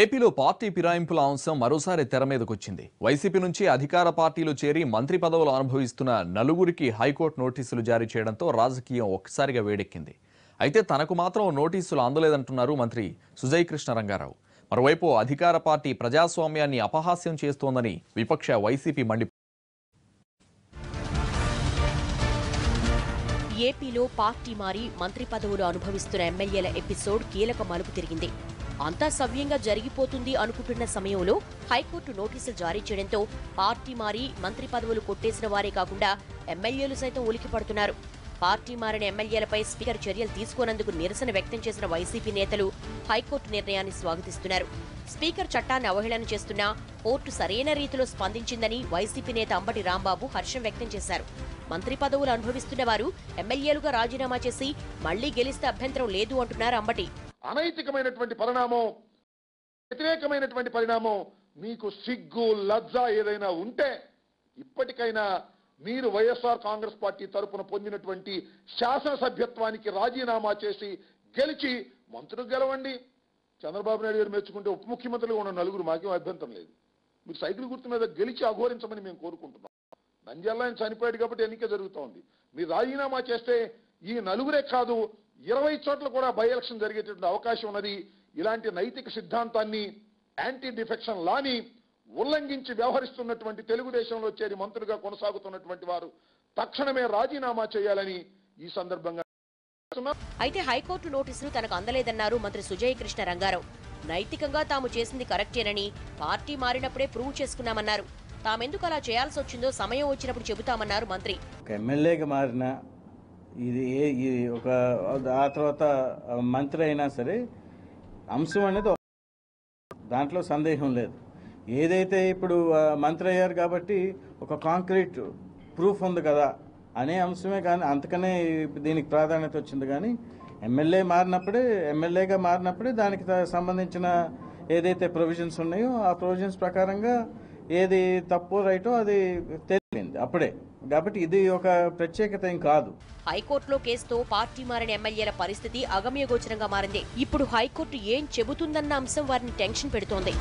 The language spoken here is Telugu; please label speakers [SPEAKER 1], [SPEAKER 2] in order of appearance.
[SPEAKER 1] ఏపీలో పార్టీ ఫిరాయింపుల అంశం మరోసారి తెర మీదకొచ్చింది. వైసీపీ నుంచి అధికార పార్టీలు చేరి మంత్రి పదవులు అనుభవిస్తున్న నలుగురికి హైకోర్టు నోటీసులు జారీ చేయడంతో రాజకీయం ఒక్కసారిగా వేడెక్కింది. అయితే తనకు మాత్రం నోటీసులు అందలేదంటున్నారు మంత్రి సుజయ్ కృష్ణ రంగారావు మరోవైపు అధికార పార్టీ ప్రజాస్వామ్యాన్ని అపహాస్యం చేస్తోందని విపక్ష వైసీపీ మండి
[SPEAKER 2] ఏపీలో పార్టీ మారి మంత్రి పదవులు అనుభవిస్తున్న ఎమ్మెల్యేల ఎపిసోడ్ కీలక మలుపు తిరిగింది. అంతా సవ్యంగా జరిగిపోతుంది అనుకుంటున్న సమయంలో హైకోర్టు నోటీసులు జారీ చేయడంతో పార్టీ మారి మంత్రి పదవులు కొట్టేసిన వారే కాకుండా ఎమ్మెల్యేలు సైతం ఉలికి పడుతున్నారు. పార్టీ మారిన ఎమ్మెల్యేలపై స్పీకర్ చర్యలు తీసుకోనందుకు నిరసన వ్యక్తం చేసిన వైసీపీ నేతలు హైకోర్టు నిర్ణయాన్ని స్వాగతిస్తున్నారు. స్పీకర్ చట్టాన్ని అవహేళన చేస్తున్నా కోర్టు సరైన రీతిలో స్పందించిందని వైసీపీ నేత అంబటి రాంబాబు హర్షం వ్యక్తం చేశారు. మంత్రి పదవులు అనుభవిస్తున్న వారు ఎమ్మెల్యేలుగా రాజీనామా చేసి మళ్ళీ గెలిస్తే అభ్యంతరం లేదు అంటున్నారు అంబటి.
[SPEAKER 3] అనైతికమైనటువంటి పరిణామం వ్యతిరేకమైనటువంటి పరిణామం మీకు సిగ్గు లజ్జ ఏదైనా ఉంటే ఇప్పటికైనా మీరు వైఎస్ఆర్ కాంగ్రెస్ పార్టీ తరపున పొందినటువంటి శాసనసభ్యత్వానికి రాజీనామా చేసి గెలిచి మంత్రులు గెలవండి. చంద్రబాబు నాయుడు గారు మెచ్చుకుంటే ఉప ముఖ్యమంత్రులుగా ఉన్న నలుగురు మాకేం అభ్యంతరం లేదు. మీరు సైకిల్ గుర్తు మీద గెలిచి అఘోరించమని మేము కోరుకుంటున్నాం. నంద్యాల ఆయన చనిపోయాడు కాబట్టి ఎన్నిక జరుగుతోంది. మీరు రాజీనామా చేస్తే ఈ నలుగురే కాదు ఇరవై చోట్ల కూడా బై ఎలక్షన్ జరిగేటటువంటి అవకాశం ఉన్నది. ఇలాంటి నైతిక సిద్ధాంతాన్ని యాంటీ డిఫెక్షన్ లాని ఉల్లంఘించి వ్యవహరిస్తున్నటువంటి తెలుగుదేశంలో చేరి మంత్రులుగా కొనసాగుతున్నటువంటి వారు తక్షణమే రాజీనామా చేయాలని ఈ సందర్భంగా
[SPEAKER 2] అయితే హైకోర్టు నోటీసులు తనకు అందలేదన్నారు మంత్రి సుజయ్ కృష్ణ రంగారావు. నైతికంగా తాము చేసింది కరెక్టేనని పార్టీ మారినప్పుడే ప్రూవ్ చేసుకున్నామన్నారు. తామెందుకు అలా చేయాల్సి వచ్చిందో సమయం వచ్చినప్పుడు చెబుతామన్నారు మంత్రి.
[SPEAKER 4] ఒక ఎమ్మెల్యేగా మారిన ఇది ఏ ఇది ఒక ఆ తర్వాత మంత్రి అయినా సరే అంశం అనేది ఒక- దాంట్లో సందేహం లేదు. ఏదైతే ఇప్పుడు మంత్రి అయ్యారు కాబట్టి ఒక కాంక్రీట్ ప్రూఫ్ ఉంది కదా అనే అంశమే కానీ అంతకనే దీనికి ప్రాధాన్యత వచ్చింది కానీ ఎమ్మెల్యే మారినప్పుడే ఎమ్మెల్యేగా మారినప్పుడే దానికి త- సంబంధించిన ఏదైతే ప్రొవిజన్స్ ఉన్నాయో ఆ ప్రొవిజన్స్ ప్రకారంగా ఏది తప్పు రైటో అది తెలియంది అప్పుడే. కాబట్టి ఇది ఒక ప్రత్యేకత ఏం కాదు.
[SPEAKER 2] హైకోర్టులో కేసుతో పార్టీ మారిన ఎమ్మెల్యేల పరిస్థితి అగమ్యగోచరంగా మారింది. ఇప్పుడు హైకోర్టు ఏం చెబుతుందన్న అంశం వారిని టెన్షన్ పెడుతోంది.